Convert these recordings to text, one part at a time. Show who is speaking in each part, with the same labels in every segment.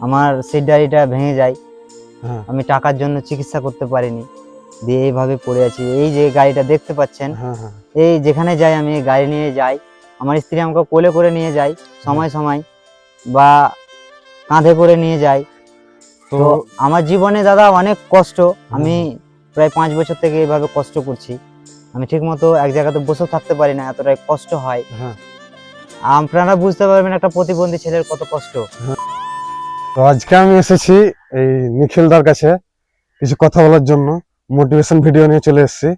Speaker 1: আমার সিট ভেঙে যায়।
Speaker 2: হ্যাঁ।
Speaker 1: আমি টাকার জন্য চিকিৎসা করতে পারিনি। দিয়ে এইভাবে পড়ে আছি। এই যে গাড়িটা দেখতে পাচ্ছেন
Speaker 2: হ্যাঁ হ্যাঁ।
Speaker 1: এই যেখানে যাই আমি এই গাড়ি নিয়ে যাই আমার স্ত্রী আমাকে কোলে করে নিয়ে যায় সময় সময় বা কাঁধে করে নিয়ে যায়।
Speaker 2: তো
Speaker 1: আমার জীবনে দাদা অনেক কষ্ট। আমি প্রায় পাঁচ বছর থেকে এইভাবে কষ্ট করছি। আমি ঠিকমতো এক জায়গাতে বসেও থাকতে পারি না এতটাই কষ্ট হয়।
Speaker 2: হ্যাঁ।
Speaker 1: আপনারা বুঝতে পারবেন একটা প্রতিবন্ধী ছেলের কত কষ্ট।
Speaker 2: তো আজকে আমি এসেছি এই নিখিলদার কাছে কিছু কথা বলার জন্য মোটিভেশন ভিডিও নিয়ে চলে এসেছি।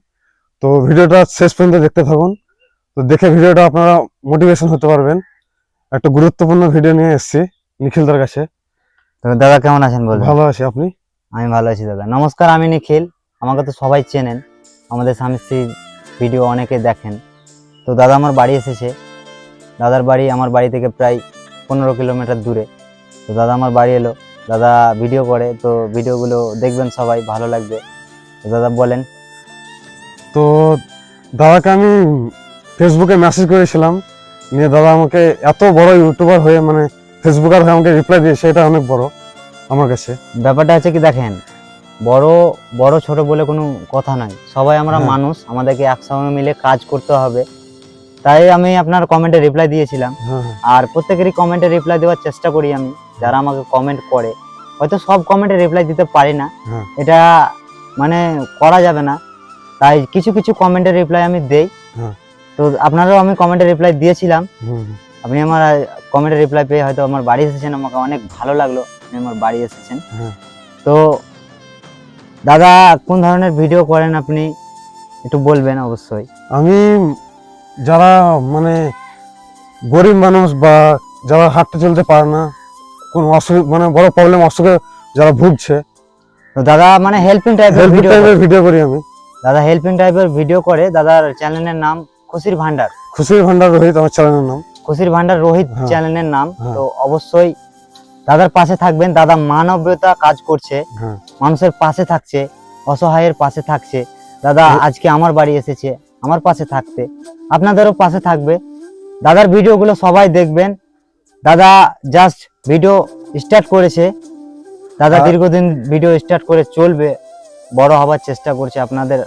Speaker 2: তো ভিডিওটা শেষ পর্যন্ত দেখতে থাকুন। তো দেখে ভিডিওটা আপনারা মোটিভেশন হতে পারবেন। একটা গুরুত্বপূর্ণ ভিডিও নিয়ে এসেছি নিখিলদার কাছে।
Speaker 1: তো দাদা কেমন আছেন বলুন?
Speaker 2: ভালো আছি আপনি?
Speaker 1: আমি ভালো আছি দাদা। নমস্কার আমি নিখিল। আমাকে তো সবাই চেনেন। আমাদের স্বামী স্ত্রীর ভিডিও অনেকে দেখেন। তো দাদা আমার বাড়ি এসেছে। দাদার বাড়ি আমার বাড়ি থেকে প্রায় পনেরো কিলোমিটার দূরে। তো দাদা আমার বাড়ি এলো। দাদা ভিডিও করে তো ভিডিওগুলো দেখবেন সবাই ভালো লাগবে। তো দাদা বলেন।
Speaker 2: তো দাদাকে আমি ফেসবুকে মেসেজ করেছিলাম নিয়ে দাদা আমাকে এত বড় ইউটিউবার হয়ে মানে ফেসবুকার হয়ে আমাকে রিপ্লাই দিয়েছে এটা অনেক বড় আমার কাছে।
Speaker 1: ব্যাপারটা আছে কি দেখেন বড় বড় ছোট বলে কোনো কথা নাই। সবাই আমরা
Speaker 2: হ্যাঁ।
Speaker 1: মানুষ আমাদেরকে একসঙ্গে মিলে কাজ করতে হবে। তাই আমি আপনার কমেন্টে রিপ্লাই দিয়েছিলাম।
Speaker 2: হ্যাঁ।
Speaker 1: আর প্রত্যেকেরই কমেন্টে রিপ্লাই দেওয়ার চেষ্টা করি আমি। যারা আমাকে কমেন্ট করে হয়তো সব কমেন্টে রিপ্লাই দিতে পারি না
Speaker 2: হ্যাঁ।
Speaker 1: এটা মানে করা যাবে না তাই কিছু কিছু কমেন্টে রিপ্লাই আমি দেই
Speaker 2: হ্যাঁ।
Speaker 1: তো আপনারাও আমি কমেন্টে রিপ্লাই দিয়েছিলাম। আপনি আমার কমেন্টে রিপ্লাই পেয়ে হয়তো আমার বাড়ি এসেছেন আমাকে অনেক ভালো লাগল আপনি আমার বাড়ি এসেছেন
Speaker 2: হ্যাঁ।
Speaker 1: তো দাদা কোন ধরনের ভিডিও করেন আপনি একটু বলবেন অবশ্যই
Speaker 2: আমি যারা মানে গরিব মানুষ বা যারা হাঁটতে চলতে পারে না কোনো অসুখ মানে বড় প্রবলেম অসুখে যারা ভুগছে।
Speaker 1: তো দাদা মানে হেল্পিং টাইপের
Speaker 2: হেল্প
Speaker 1: ভিডিও
Speaker 2: টাইপের ভিডিও করি আমি।
Speaker 1: দাদা হেল্পিং টাইপের ভিডিও করে। দাদার চ্যানেলের নাম খুশির ভান্ডার।
Speaker 2: খুশির ভান্ডার রোহিত আমার চ্যানেলের নাম।
Speaker 1: খুশির ভান্ডার রোহিত
Speaker 2: হ্যাঁ।
Speaker 1: চ্যানেলের নাম।
Speaker 2: হ্যাঁ।
Speaker 1: তো অবশ্যই দাদার পাশে থাকবেন। দাদা মানবতা কাজ করছে।
Speaker 2: হ্যাঁ।
Speaker 1: মানুষের পাশে থাকছে অসহায়ের পাশে থাকছে। দাদা আজকে আমার বাড়ি এসেছে। আমার পাশে থাকতে। আপনাদেরও পাশে থাকবে। দাদার ভিডিওগুলো সবাই দেখবেন। দাদা জাস্ট ভিডিও স্টার্ট করেছে। দাদা দীর্ঘদিন ভিডিও স্টার্ট করে চলবে বড় হবার চেষ্টা করছে আপনাদের।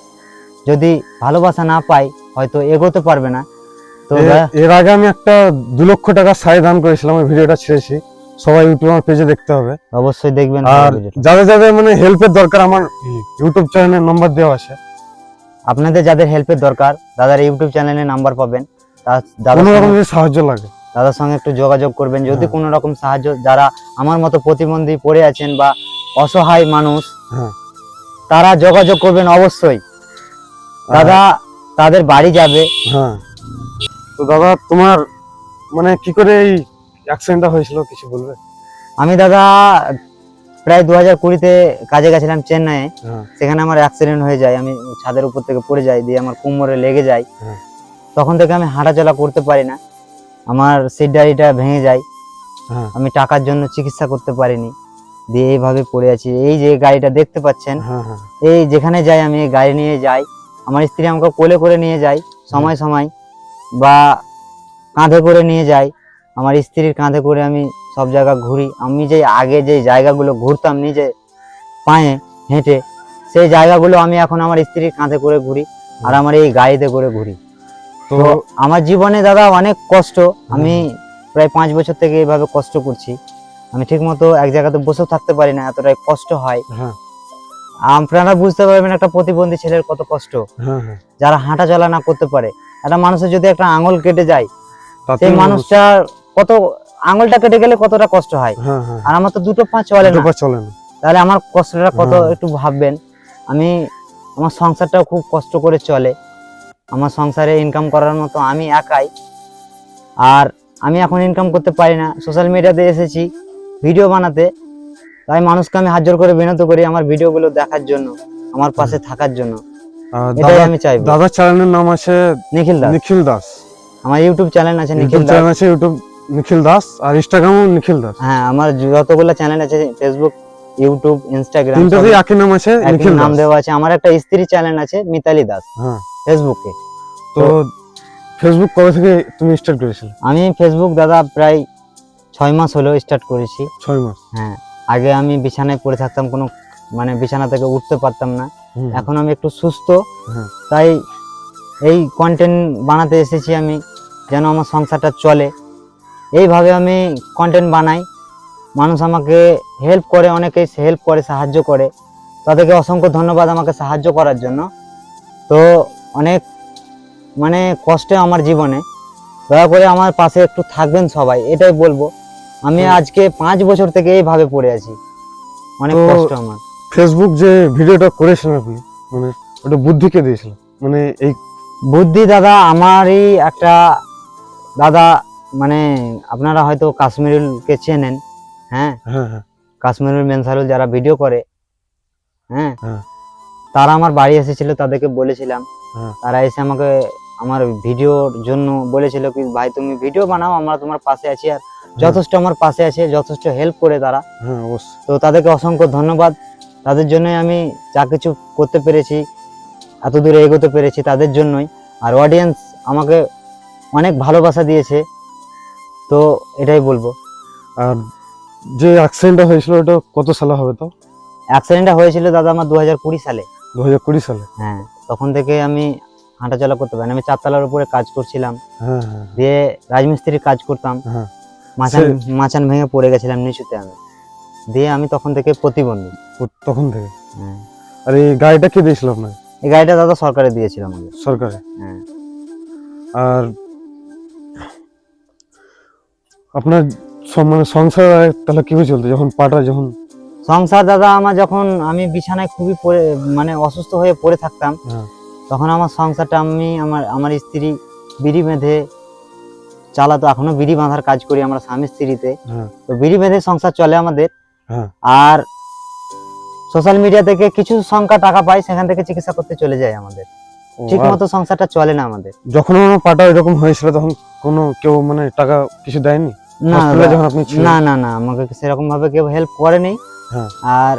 Speaker 1: যদি ভালোবাসা না পাই হয়তো এগোতে পারবে না। তো
Speaker 2: এর আগে আমি একটা দু লক্ষ টাকা সাই দান করেছিলাম ওই ভিডিওটা ছেড়েছি। সবাই ইউটিউব আমার পেজে দেখতে হবে।
Speaker 1: অবশ্যই দেখবেন
Speaker 2: আর যাদের যাদের মানে হেল্পের দরকার আমার ইউটিউব চ্যানেলের নম্বর দেওয়া আছে।
Speaker 1: আপনাদের যাদের হেল্পের দরকার দাদার ইউটিউব চ্যানেলে নাম্বার পাবেন। তা- দাদার
Speaker 2: কোনো রকম যদি সাহায্য লাগে।
Speaker 1: দাদার সঙ্গে একটু যোগাযোগ করবেন। যদি
Speaker 2: হ্যাঁ।
Speaker 1: কোনো রকম সাহায্য যারা আমার মতো প্রতিবন্ধী পড়ে আছেন বা অসহায় মানুষ
Speaker 2: হ্যাঁ।
Speaker 1: তারা যোগাযোগ করবেন অবশ্যই। দাদা তাদের বাড়ি যাবে।
Speaker 2: হ্যাঁ। তো দাদা তোমার মানে কি করে এই অ্যাক্সিডেন্টটা হয়েছিল কিছু বলবে?
Speaker 1: আমি দাদা প্রায় দু হাজার কুড়িতে কাজে গেছিলাম চেন্নাইয়ে। সেখানে আমার অ্যাক্সিডেন্ট হয়ে যায়। আমি ছাদের উপর থেকে পড়ে যাই দিয়ে আমার কোমরে লেগে যায়। তখন থেকে আমি হাঁটাচলা করতে পারি না। আমার সিট গাড়িটা ভেঙে যায়।
Speaker 2: হ্যাঁ।
Speaker 1: আমি টাকার জন্য চিকিৎসা করতে পারিনি। দিয়ে এইভাবে পড়ে আছি। এই যে গাড়িটা দেখতে পাচ্ছেন
Speaker 2: হ্যাঁ হ্যাঁ।
Speaker 1: এই যেখানে যাই আমি এই গাড়ি নিয়ে যাই আমার স্ত্রী আমাকে কোলে করে নিয়ে যায় সময় সময় বা কাঁধে করে নিয়ে যাই আমার স্ত্রীর কাঁধে করে আমি সব জায়গা ঘুরি। আমি যে আগে যে জায়গাগুলো ঘুরতাম নিজে পায়ে হেঁটে সেই জায়গাগুলো আমি এখন আমার স্ত্রীর কাঁধে করে ঘুরি আর আমার এই গাড়িতে করে ঘুরি।
Speaker 2: তো
Speaker 1: আমার জীবনে দাদা অনেক কষ্ট আমি প্রায় পাঁচ বছর থেকে এইভাবে কষ্ট করছি। আমি ঠিক মতো এক জায়গাতে বসেও থাকতে পারি না এতটাই কষ্ট হয়।
Speaker 2: হ্যাঁ।
Speaker 1: আপনারা বুঝতে পারবেন একটা প্রতিবন্ধী ছেলের কত কষ্ট।
Speaker 2: হ্যাঁ হ্যাঁ।
Speaker 1: যারা হাঁটা চলা না করতে পারে একটা মানুষের যদি একটা আঙুল কেটে যায় সেই মানুষটা কত আঙুলটা কেটে গেলে কতটা কষ্ট হয়? আর আমার তো দুটো পা চলে না।
Speaker 2: চলে না।
Speaker 1: তাহলে আমার কষ্টটা কত। একটু ভাববেন। আমি আমার সংসারটাও খুব কষ্ট করে চলে। আমার সংসারে ইনকাম করার মতো আমি একাই। আর আমি এখন ইনকাম করতে পারি না। সোশ্যাল মিডিয়াতে এসেছি ভিডিও বানাতে। তাই মানুষকে আমি হাত জোর করে বিনত করি আমার ভিডিওগুলো দেখার জন্য আমার পাশে থাকার জন্য। এটাই
Speaker 2: দাদা
Speaker 1: আমি চাইব।
Speaker 2: দাদার চ্যানেলের নাম আছে
Speaker 1: নিখিল দাস।
Speaker 2: নিখিল দাস।
Speaker 1: আমার ইউটিউব চ্যানেল আছে নিখিল দাস।
Speaker 2: আছে ইউটিউব নিখিল দাস। আর ইনস্টাগ্রামও নিখিল দাস।
Speaker 1: হ্যাঁ আমার যতগুলো চ্যানেল আছে ফেসবুক ইউটিউব ইনস্টাগ্রাম
Speaker 2: তিনটাতেই একই নাম আছে নিখিল
Speaker 1: নাম দেওয়া আছে। আমার একটা স্ত্রী চ্যানেল আছে মিতালি দাস
Speaker 2: হ্যাঁ।
Speaker 1: ফেসবুকে
Speaker 2: তো ফেসবুক কবে থেকে তুমি স্টার্ট করেছিলে?
Speaker 1: আমি ফেসবুক দাদা প্রায় ছয় মাস হলো স্টার্ট করেছি।
Speaker 2: ছয় মাস।
Speaker 1: হ্যাঁ আগে আমি বিছানায় পড়ে থাকতাম কোনো মানে বিছানা থেকে উঠতে পারতাম না। এখন আমি একটু সুস্থ
Speaker 2: হ্যাঁ।
Speaker 1: তাই এই কন্টেন্ট বানাতে এসেছি আমি যেন আমার সংসারটা চলে। এইভাবে আমি কন্টেন্ট বানাই। মানুষ আমাকে হেল্প করে অনেকেই হেল্প করে সাহায্য করে। তাদেরকে অসংখ্য ধন্যবাদ আমাকে সাহায্য করার জন্য। তো অনেক মানে কষ্টে আমার জীবনে। দয়া করে আমার পাশে একটু থাকবেন সবাই এটাই বলব। আমি আজকে পাঁচ বছর থেকে এইভাবে পড়ে আছি। অনেক কষ্ট আমার।
Speaker 2: ফেসবুক যে ভিডিওটা করেছিলেন আপনি মানে ওটা বুদ্ধিকে দিয়েছিল মানে এই
Speaker 1: বুদ্ধি দাদা আমারই একটা দাদা মানে আপনারা হয়তো কাশ্মীরুলকে চেনেন। হ্যাঁ?
Speaker 2: হ্যাঁ হ্যাঁ।
Speaker 1: কাশ্মীরুল মেনসারুল যারা ভিডিও করে হ্যাঁ?
Speaker 2: হ্যাঁ।
Speaker 1: তারা আমার বাড়ি এসেছিল তাদেরকে বলেছিলাম। তারা এসে আমাকে আমার ভিডিওর জন্য বলেছিল কি ভাই তুমি ভিডিও বানাও আমরা তোমার পাশে আছি আর যথেষ্ট আমার পাশে আছে যথেষ্ট হেল্প করে তারা। তো তাদেরকে অসংখ্য ধন্যবাদ। তাদের জন্যই আমি যা কিছু করতে পেরেছি এত দূরে এগোতে পেরেছি তাদের জন্যই। আর অডিয়েন্স আমাকে অনেক ভালোবাসা দিয়েছে। তো এটাই বলব।
Speaker 2: আর যে অ্যাক্সিডেন্টটা হয়েছিল ওটা কত সালে হবে তো?
Speaker 1: অ্যাক্সিডেন্টটা হয়েছিল দাদা আমার দু হাজার কুড়ি সালে।
Speaker 2: দু হাজার কুড়ি সালে?
Speaker 1: হ্যাঁ তখন থেকে আমি হাঁটাচলা করতে পারি আমি চারতলার উপরে কাজ করছিলাম।
Speaker 2: হ্যাঁ হ্যাঁ।
Speaker 1: দিয়ে রাজমিস্ত্রির কাজ করতাম।
Speaker 2: হ্যাঁ।
Speaker 1: মাচান মাচান ভেঙে পড়ে গেছিলাম নিচুতে আমি। দিয়ে আমি তখন থেকে প্রতিবন্ধী।
Speaker 2: তখন থেকে?
Speaker 1: হ্যাঁ।
Speaker 2: আর এই গাড়িটা কে দিয়েছিল আপনাকে
Speaker 1: এই গাড়িটা দাদা সরকারে দিয়েছিল আমাকে।
Speaker 2: সরকারে?
Speaker 1: হ্যাঁ।
Speaker 2: আর আপনার মানে সংসার তাহলে কীভাবে চলতো যখন পাটা যখন
Speaker 1: সংসার দাদা আমার যখন আমি বিছানায় খুবই পড়ে মানে অসুস্থ হয়ে পড়ে থাকতাম
Speaker 2: হ্যাঁ।
Speaker 1: তখন আমার সংসারটা আমি আমার আমার স্ত্রী বিড়ি বেঁধে চালাতো। এখনও বিড়ি বাঁধার কাজ করি আমরা স্বামী স্ত্রীতে।
Speaker 2: হ্যাঁ।
Speaker 1: তো বিড়ি বেঁধে সংসার চলে আমাদের।
Speaker 2: হ্যাঁ।
Speaker 1: আর সোশ্যাল মিডিয়া থেকে কিছু সংখ্যা টাকা পাই সেখান থেকে চিকিৎসা করতে চলে যায় আমাদের। ঠিক মতো সংসারটা চলে না আমাদের।
Speaker 2: যখন আমার পাটা এরকম হয়েছিল তখন কোনো কেউ মানে টাকা কিছু দেয়নি?
Speaker 1: না না না না আমাকে সেরকম ভাবে কেউ হেল্প করেনি
Speaker 2: হ্যাঁ।
Speaker 1: আর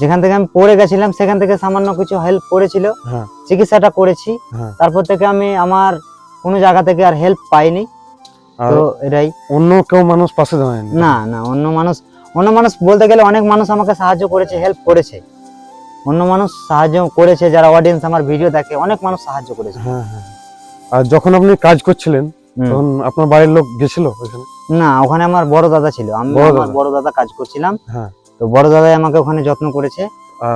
Speaker 1: যেখান থেকে আমি পড়ে গেছিলাম সেখান থেকে সামান্য কিছু হেল্প করেছিল।
Speaker 2: হ্যাঁ।
Speaker 1: চিকিৎসাটা করেছি।
Speaker 2: হ্যাঁ।
Speaker 1: তারপর থেকে আমি আমার কোনো জায়গা থেকে আর হেল্প পাইনি। তো এটাই।
Speaker 2: অন্য কেউ মানুষ পাশে দাঁড়ায়নি?
Speaker 1: না না অন্য মানুষ অন্য মানুষ বলতে গেলে অনেক মানুষ আমাকে সাহায্য করেছে হেল্প করেছে। অন্য মানুষ সাহায্য করেছে যারা অডিয়েন্স আমার ভিডিও দেখে অনেক মানুষ সাহায্য করেছে।
Speaker 2: আর যখন আপনি কাজ করছিলেন তখন আপনার বাড়ির লোক গেছিল ওইখানে
Speaker 1: না ওখানে আমার বড় দাদা ছিল। আমি আমার? বড় দাদা কাজ করছিলাম।
Speaker 2: হ্যাঁ।
Speaker 1: তো বড় দাদাই আমাকে ওখানে যত্ন করেছে।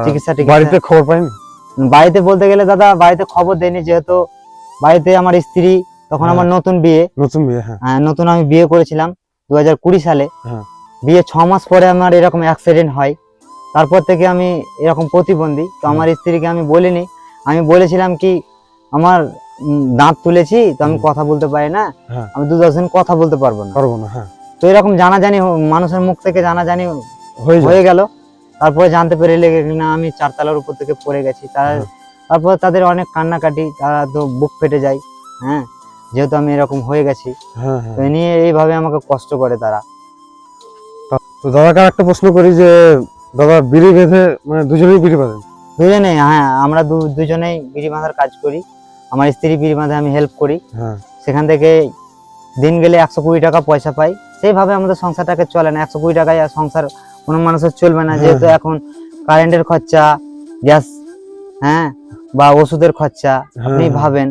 Speaker 1: চিকিৎসা
Speaker 2: বাড়িতে খবর পাইনি?
Speaker 1: বাড়িতে বলতে গেলে দাদা বাড়িতে খবর দেয়নি যেহেতু বাড়িতে আমার স্ত্রী তখন
Speaker 2: হ্যাঁ।
Speaker 1: আমার নতুন বিয়ে।
Speaker 2: নতুন বিয়ে হ্যাঁ।
Speaker 1: নতুন আমি বিয়ে করেছিলাম দু হাজার কুড়ি সালে।
Speaker 2: হ্যাঁ।
Speaker 1: বিয়ে ছ মাস পরে আমার এরকম অ্যাক্সিডেন্ট হয়। তারপর থেকে আমি এরকম প্রতিবন্ধী। তো আমার স্ত্রীকে আমি বলিনি। আমি বলেছিলাম কি আমার দাঁত তুলেছি তো আমি কথা বলতে পারি না।
Speaker 2: হ্যাঁ।
Speaker 1: আমি দু দশ দিন কথা বলতে পারব না।
Speaker 2: পারব না হ্যাঁ।
Speaker 1: তো এরকম জানাজানি হ- মানুষের মুখ থেকে জানাজানি
Speaker 2: হয়ে যায়।
Speaker 1: হয়ে গেল। তারপরে জানতে পেরে লেগে না আমি চারতলার উপর থেকে পড়ে গেছি। তার
Speaker 2: হ্যাঁ।
Speaker 1: তারপর তাদের অনেক কান্নাকাটি তারা তো বুক ফেটে যায় হ্যাঁ। যেহেতু আমি এরকম হয়ে গেছি তো নিয়ে এইভাবে আমাকে কষ্ট করে তারা।
Speaker 2: তো দাদাকে একটা প্রশ্ন করি যে দাদা বিড়ি বেঁধে মানে দুজনেই বিড়ি বাঁধেন?
Speaker 1: দুজনেই হ্যাঁ আমরা দুজনেই বিড়ি বাঁধার কাজ করি। আমার স্ত্রী বিড়ি বাঁধে আমি হেল্প করি।
Speaker 2: হ্যাঁ।
Speaker 1: সেখান থেকে দিন গেলে একশো কুড়ি টাকা পয়সা পাই। সেইভাবে আমাদের সংসারটাকে চলে না। একশো কুড়ি টাকায় আর সংসার কোনো মানুষের চলবে না।
Speaker 2: হ্যাঁ,
Speaker 1: যেহেতু। এখন কারেন্টের খরচা গ্যাস হ্যাঁ বা ওষুধের খরচা আপনি
Speaker 2: হ্যাঁ।
Speaker 1: ভাবেন।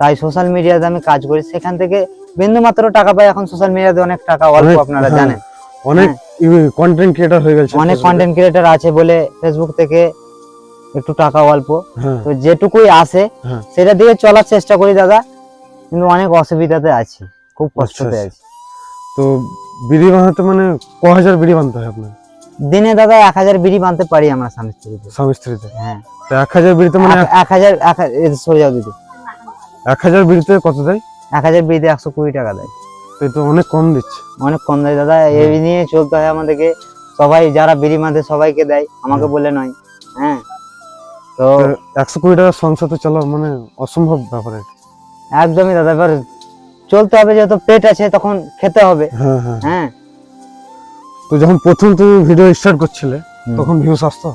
Speaker 1: তাই সোশ্যাল মিডিয়াতে আমি কাজ করি। সেখান থেকে বিন্দু মাত্র টাকা পাই। এখন সোশ্যাল মিডিয়াতে অনেক টাকা অল্প আপনারা জানেন।
Speaker 2: অনেক কন্টেন্ট ক্রিয়েটার হয়ে গেছে
Speaker 1: অনেক কন্টেন্ট ক্রিয়েটার আছে বলে ফেসবুক থেকে একটু টাকা অল্প।
Speaker 2: হ্যাঁ।
Speaker 1: তো যেটুকুই আসে
Speaker 2: হ্যাঁ।
Speaker 1: সেটা দিয়ে চলার চেষ্টা করি দাদা। কিন্তু অনেক অসুবিধাতে আছি খুব কষ্টতে
Speaker 2: আচ্ছা।
Speaker 1: আছি।
Speaker 2: তো বিড়ি বাঁধাতে মানে ক হাজার বিড়ি বাঁধতে হয় আপনার?
Speaker 1: দিনে দাদা এক হাজার বিড়ি বাঁধতে পারি আমরা স্বামী স্ত্রীতে।
Speaker 2: স্বামী স্ত্রীতে?
Speaker 1: হ্যাঁ।
Speaker 2: তো এক হাজার বিড়িতে মানে
Speaker 1: এক- হাজার এক সরে যাও দিদি।
Speaker 2: এক হাজার বিড়িতে কত দেয়?
Speaker 1: এক হাজার বিড়িতে একশো কুড়ি টাকা দেয়।
Speaker 2: তো অনেক কম দিচ্ছে।
Speaker 1: অনেক কম দেয় দাদা। এই নিয়ে চলতে হয় আমাদেরকে। সবাই যারা বিড়ি বাঁধে সবাইকে দেয়। আমাকে বলে নয়। হ্যাঁ। তো
Speaker 2: একশো কুড়ি টাকার সংসার তো চলা মানে অসম্ভব ব্যাপার
Speaker 1: একদমই দাদা এবার চলতে হবে যেহেতু পেট আছে তখন খেতে হবে।
Speaker 2: হ্যাঁ হ্যাঁ।
Speaker 1: হ্যাঁ।
Speaker 2: তো যখন প্রথম তুমি ভিডিও স্টার্ট করছিলে তখন ভিউস আসতো?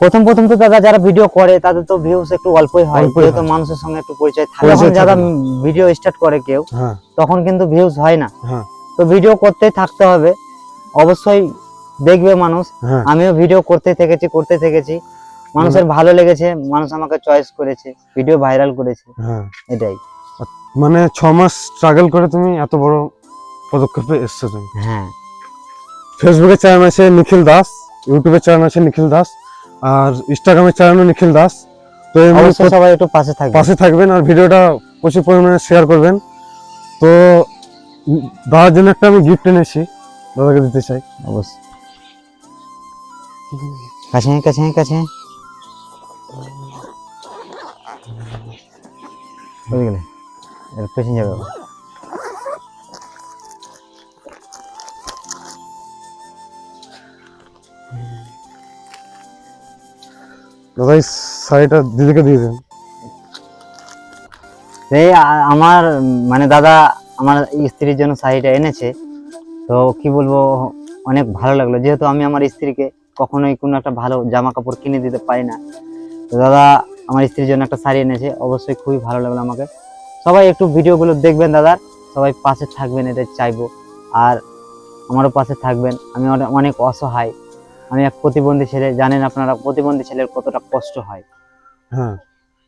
Speaker 1: প্রথম প্রথম তো দাদা যারা ভিডিও করে তাদের তো ভিউস একটু অল্পই হয়। যেহেতু মানুষের সঙ্গে একটু পরিচয় থাকে যখন যারা ভিডিও স্টার্ট করে কেউ
Speaker 2: হ্যাঁ।
Speaker 1: তখন কিন্তু ভিউস হয় না। তো ভিডিও করতেই থাকতে হবে। অবশ্যই দেখবে মানুষ। আমিও ভিডিও করতে থেকেছি করতে থেকেছি। মানুষের ভালো লেগেছে মানুষ আমাকে চয়েস করেছে ভিডিও ভাইরাল করেছে
Speaker 2: হ্যাঁ।
Speaker 1: এটাই।
Speaker 2: মানে ছ মাস স্ট্রাগল করে তুমি এত বড় পদক্ষেপে এসছো তুমি?
Speaker 1: হ্যাঁ।
Speaker 2: ফেসবুকে চ্যানেল আছে নিখিল দাস ইউটিউবের চ্যানেল আছে নিখিল দাস আর ইনস্টাগ্রামের চ্যানেল নিখিল দাস। তো
Speaker 1: অবশ্যই সবাই একটু পাশে থাকবে
Speaker 2: পাশে থাকবেন আর ভিডিওটা প্রচুর পরিমাণে শেয়ার করবেন। তো দাদার জন্য একটা আমি গিফট এনেছি দাদাকে দিতে চাই।
Speaker 1: অবশ্যই। কাছে কাছে কাছে। বুঝে গেলে এর পেছন যাবে আবার।
Speaker 2: দাদা এই শাড়িটা দিদিকে দিয়ে দেন।
Speaker 1: এই আমার মানে দাদা আমার স্ত্রীর জন্য শাড়িটা এনেছে। তো কি বলব অনেক ভালো লাগল। যেহেতু আমি আমার স্ত্রীকে কখনোই কোনো একটা ভালো জামা কাপড় কিনে দিতে পারি না। তো দাদা আমার স্ত্রীর জন্য একটা শাড়ি এনেছে অবশ্যই খুবই ভালো লাগল আমাকে। সবাই একটু ভিডিওগুলো দেখবেন দাদার। সবাই পাশে থাকবেন এটাই চাইব। আর আমারও পাশে থাকবেন। আমি অনেক অসহায়। আমি এক প্রতিবন্ধী ছেলে জানেন আপনারা প্রতিবন্ধী ছেলের কতটা কষ্ট হয়।
Speaker 2: হ্যাঁ।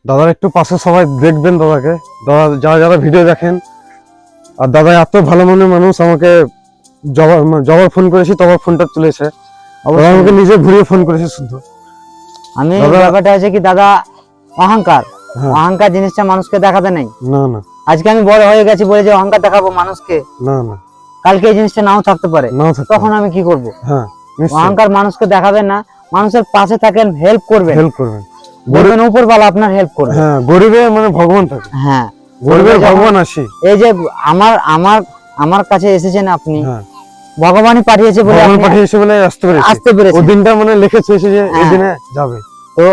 Speaker 2: দাদার একটু পাশে সবাই দেখবেন দাদাকে। দাদা যারা যারা ভিডিও দেখেন আর দাদা এত ভালো মনের মানুষ আমাকে জবার মানে জবার ফোন করেছি তবার ফোনটা তুলেছে। আমাকে নিজে ঘুরিয়ে ফোন করেছে শুদ্ধ
Speaker 1: আমি ব্যাপারটা হচ্ছে কি দাদা অহংকার।
Speaker 2: হ্যাঁ।
Speaker 1: অহংকার জিনিসটা মানুষকে দেখাতে নেই।
Speaker 2: না না।
Speaker 1: আজকে আমি বড় হয়ে গেছি বলে যে অহংকার দেখাবো মানুষকে
Speaker 2: না না।
Speaker 1: কালকে এই জিনিসটা নাও থাকতে পারে। তখন আমি কি করব?
Speaker 2: হ্যাঁ
Speaker 1: অহংকার মানুষকে দেখাবেন না মানুষের পাশে থাকেন হেল্প করবেন।
Speaker 2: হেল্প করবেন।
Speaker 1: বলবেন উপরওয়ালা আপনার হেল্প করবে।
Speaker 2: হ্যাঁ গরিবে মানে ভগবান থাকে।
Speaker 1: হ্যাঁ।
Speaker 2: গরিবের ভগবান আসি।
Speaker 1: এই যে আমার আমার আমার কাছে এসেছেন আপনি
Speaker 2: হ্যাঁ।
Speaker 1: ভগবানই পাঠিয়েছে বলে
Speaker 2: পাঠিয়েছে বলে আসতে পেরেছি।
Speaker 1: আসতে
Speaker 2: ও
Speaker 1: পেরেছেন
Speaker 2: দিনটা মানে লিখেছে এসে যে এই
Speaker 1: হ্যাঁ।
Speaker 2: দিনে যাবে।
Speaker 1: তো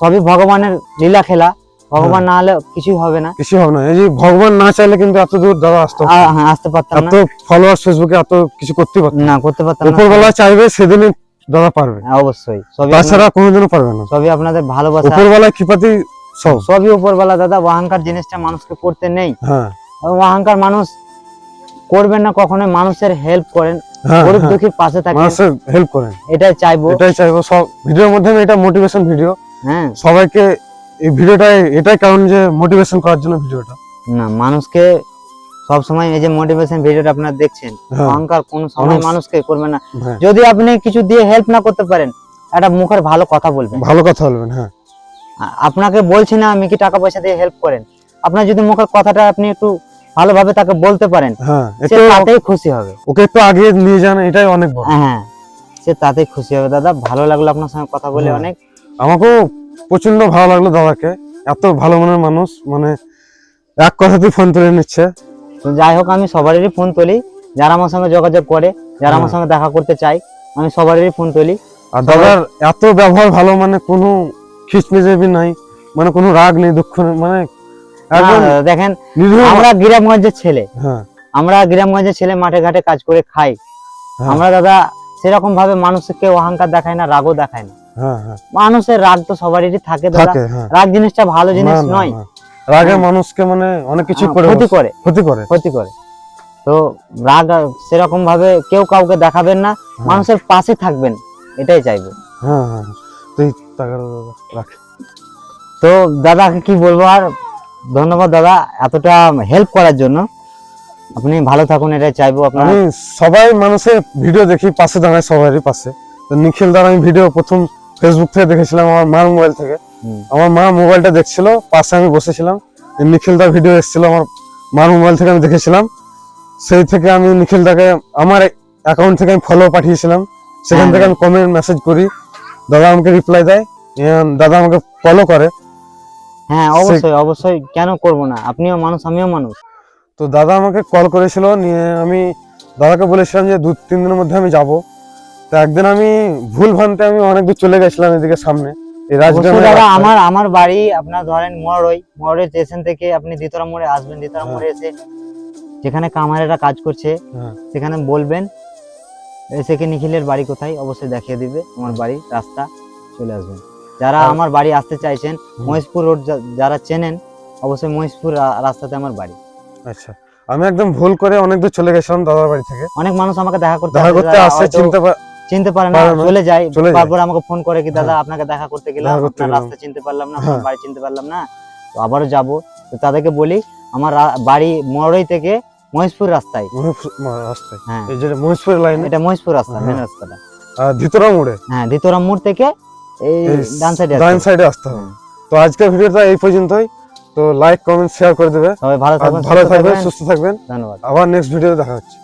Speaker 1: সবই ভগবানের লীলা খেলা। ভগবান
Speaker 2: হ্যাঁ।
Speaker 1: না হলে কিছুই হবে না।
Speaker 2: কিছু হবে না। এই যে ভগবান না চাইলে কিন্তু এত দূর দাদা আসতো
Speaker 1: হ্যাঁ, আসতে পারতাম না।
Speaker 2: এত ফলোয়ার্স ফেসবুকে এত কিছু করতে পারতো
Speaker 1: না। করতে পারতাম না।
Speaker 2: উপরবেলা চাইবে সেদিনই দাদা পারবে।
Speaker 1: হ্যাঁ, অবশ্যই। সবই
Speaker 2: তাছাড়া কোনোদিনও পারবে না।
Speaker 1: সবই আপনাদের ভালোবাসা।
Speaker 2: উপরবেলায় কৃপাতি সব?
Speaker 1: সবই উপরবেলা দাদা। অহংকার জিনিসটা মানুষকে করতে নেই।
Speaker 2: হ্যাঁ।
Speaker 1: অহংকার মানুষ করবেন না কখনোই মানুষের হেল্প করেন।
Speaker 2: হ্যাঁ
Speaker 1: গরিব। দুঃখীর পাশে থাকেন।
Speaker 2: মানুষের হেল্প করেন।
Speaker 1: এটাই চাইব।
Speaker 2: এটাই চাইব। সব ভিডিওর মধ্যে এটা মোটিভেশন ভিডিও
Speaker 1: হ্যাঁ।
Speaker 2: সবাইকে এই ভিডিওটাই এটাই কারণ যে মোটিভেশন করার জন্য ভিডিওটা।
Speaker 1: না মানুষকে সব সময় এই যে মোটিভেশন ভিডিওটা আপনারা দেখছেন
Speaker 2: হ্যাঁ।
Speaker 1: অহংকার কোন সময় মানুষকে করবে না।
Speaker 2: হ্যাঁ।
Speaker 1: যদি আপনি কিছু দিয়ে হেল্প না করতে পারেন একটা মুখের ভালো কথা বলবেন।
Speaker 2: ভালো কথা বলবেন হ্যাঁ।
Speaker 1: আপনাকে বলছি না আমি কি টাকা পয়সা দিয়ে হেল্প করেন। আপনার যদি মুখের কথাটা আপনি একটু ভালোভাবে তাকে বলতে পারেন
Speaker 2: হ্যাঁ
Speaker 1: সে তাতেই খুশি হবে।
Speaker 2: ওকে একটু আগে নিয়ে যান এটাই অনেক বড়।
Speaker 1: হ্যাঁ সে তাতেই খুশি হবে। দাদা ভালো লাগল আপনার সঙ্গে কথা বলে। অনেক।
Speaker 2: আমাকেও প্রচণ্ড ভালো লাগল দাদাকে। এত ভালো মনের মানুষ মানে এক কথাতেই ফোন তুলে নিচ্ছে।
Speaker 1: তো যাই হোক আমি সবারই ফোন তুলি যারা আমার সঙ্গে যোগাযোগ করে যারা আমার
Speaker 2: হ্যাঁ।
Speaker 1: সঙ্গে দেখা করতে চাই আমি সবারই ফোন তুলি।
Speaker 2: আর দাদার এত ব্যবহার ভালো মানে কোনো খিচমিচেবি নাই মানে কোনো রাগ নেই দুঃখ নেই মানে
Speaker 1: দেখেন আমরা গ্রামগঞ্জের ছেলে।
Speaker 2: হ্যাঁ।
Speaker 1: আমরা গ্রামগঞ্জের ছেলে মাঠে ঘাটে কাজ করে খাই।
Speaker 2: হ্যাঁ।
Speaker 1: আমরা দাদা সেরকম ভাবে মানুষকে অহংকার দেখায় না রাগও দেখায় না। মানুষের রাগ তো সবারই থাকে
Speaker 2: হ্যাঁ।
Speaker 1: রাগ জিনিসটা ভালো জিনিস নয়।
Speaker 2: রাগে
Speaker 1: হ্যাঁ।
Speaker 2: মানুষকে মানে অনেক কিছু করে
Speaker 1: ক্ষতি করে।
Speaker 2: ক্ষতি করে।
Speaker 1: ক্ষতি করে। তো রাগ সেরকম ভাবে কেউ কাউকে দেখাবেন না
Speaker 2: হ্যাঁ।
Speaker 1: মানুষের পাশে থাকবেন এটাই চাইব।
Speaker 2: হ্যাঁ হ্যাঁ। দাদা
Speaker 1: তো দাদাকে কি বলব আর? ধন্যবাদ দাদা এতটা হেল্প করার জন্য। আপনি ভালো থাকুন এটাই চাইব আপনার।
Speaker 2: সবাই মানুষের ভিডিও দেখি পাশে দাঁড়ায় সবারই পাশে। তো নিখিল আমি ভিডিও প্রথম ফেসবুক থেকে দেখেছিলাম আমার মার মোবাইল থেকে। আমার মা মোবাইলটা দেখছিল পাশে আমি বসেছিলাম। নিখিল দার ভিডিও এসেছিল আমার মার মোবাইল থেকে আমি দেখেছিলাম। সেই থেকে আমি নিখিল দাকে আমার অ্যাকাউন্ট থেকে আমি ফলো পাঠিয়েছিলাম। সেখান। থেকে আমি কমেন্ট মেসেজ করি দাদা আমাকে রিপ্লাই দেয়। দাদা আমাকে ফলো করে।
Speaker 1: হ্যাঁ অবশ্যই অবশ্যই কেন করব না? আপনিও মানুষ আমিও মানুষ।
Speaker 2: তো দাদা আমাকে কল করেছিল নিয়ে আমি দাদাকে বলেছিলাম যে দু তিন দিনের মধ্যে আমি যাব। তো একদিন আমি ভুল ভ্রান্তে আমি অনেক দূর চলে গেছিলাম এদিকে সামনে। এই
Speaker 1: অবশ্যই দাদা আমার আমার বাড়ি আপনার ধরেন মোড়ই মোড়ের স্টেশন থেকে আপনি দ্বিতরা মোড়ে আসবেন দ্বিতরা
Speaker 2: হ্যাঁ।
Speaker 1: মোড়ে এসে যেখানে কামারেরা কাজ করছে
Speaker 2: হ্যাঁ।
Speaker 1: সেখানে বলবেন এসে কি নিখিলের বাড়ি কোথায়? অবশ্যই দেখিয়ে দিবে আমার বাড়ি রাস্তা চলে আসবেন যারা আমার বাড়ি আসতে চাইছেন মহেশপুর রোড যারা চেনেন অবশ্যই মহেশপুর রাস্তাতে আমার বাড়ি।
Speaker 2: আচ্ছা আমি একদম ভুল করে অনেক দূর চলে গেছিলাম দাদার বাড়ি থেকে।
Speaker 1: অনেক মানুষ আমাকে দেখা করতে
Speaker 2: দেখা করতে আসছে চিনতে
Speaker 1: চিনতে পারে না চলে যায় তারপর আমাকে ফোন করে কি দাদা
Speaker 2: হ্যাঁ।
Speaker 1: আপনাকে দেখা করতে গেলাম আপনার রাস্তা চিনতে পারলাম না
Speaker 2: হ্যাঁ।
Speaker 1: আপনার বাড়ি চিনতে পারলাম না। তো আবারও যাব। তো তাদেরকে বলি আমার বাড়ি মরই থেকে মহেশপুর রাস্তায়।
Speaker 2: রাস্তায়।
Speaker 1: হ্যাঁ।
Speaker 2: এই যে মহিষপুর লাইনে
Speaker 1: এটা মহেশপুর রাস্তা মেন
Speaker 2: হ্যাঁ।
Speaker 1: রাস্তাটা।
Speaker 2: ধিতরা মোড়ে?
Speaker 1: হ্যাঁ দ্বিতরাম মোড় থেকে এই ডান সাইডে
Speaker 2: ডান সাইডে আসতে হবে। তো আজকের ভিডিওটা এই পর্যন্তই। তো লাইক কমেন্ট শেয়ার করে দেবে।
Speaker 1: সবাই ভালো থাকবেন
Speaker 2: ভালো
Speaker 1: থাকবেন।
Speaker 2: সুস্থ থাকবেন।
Speaker 1: ধন্যবাদ।
Speaker 2: আবার নেক্সট ভিডিওতে দেখা হচ্ছে।